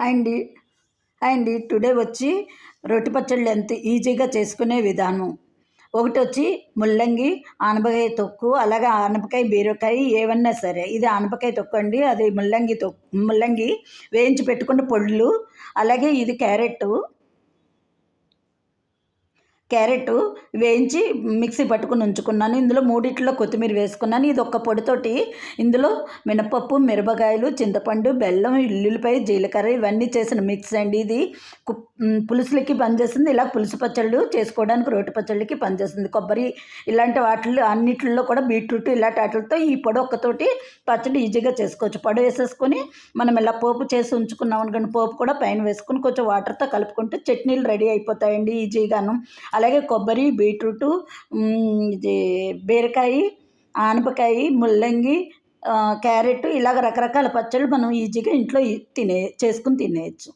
And and today వచ్చి రొట్టె పచ్చళ్ళు ఎంత ఈజీగా చేసుకునే విధానం. ఒకటి వచ్చి ముల్లంగి ఆనపకాయ తొక్కు అలాగే ఆనపకాయ బీరకాయ ఏమన్నా సరే. ఇది ఆనపకాయ తొక్కు అండి. అది ముల్లంగి తొక్కు ముల్లంగి వేయించి పెట్టుకున్న పొడులు అలాగే ఇది క్యారెట్ క్యారెట్ వేయించి మిక్సీ పట్టుకుని ఉంచుకున్నాను. ఇందులో మూడిట్లో కొత్తిమీర వేసుకున్నాను. ఇది ఒక్క పొడితోటి ఇందులో మినపప్పు మిరపకాయలు చింతపండు బెల్లం ఇల్లులపై జీలకర్ర ఇవన్నీ చేసిన మిక్స్ అండి ఇది. పులుసులకి పనిచేస్తుంది. ఇలా పులుసు పచ్చళ్ళు చేసుకోవడానికి రోటి పచ్చళ్ళకి పనిచేస్తుంది. కొబ్బరి ఇలాంటి వాటిల్లో అన్నిట్లో కూడా బీట్రూట్ ఇలాంటి వాటితో ఈ పొడి ఒక్కతోటి పచ్చడి ఈజీగా చేసుకోవచ్చు. పొడి వేసేసుకొని మనం ఇలా పోపు చేసి ఉంచుకున్నాం అనుకోండి పోపు కూడా పైన వేసుకుని కొంచెం వాటర్తో కలుపుకుంటే చట్నీలు రెడీ అయిపోతాయండి ఈజీగాను. అలాగే కొబ్బరి బీట్రూటు ఇది బీరకాయ ఆనపకాయ ముల్లంగి క్యారెట్ ఇలాగ రకరకాల పచ్చళ్ళు మనం ఈజీగా ఇంట్లో తినే చేసుకుని తినేయచ్చు.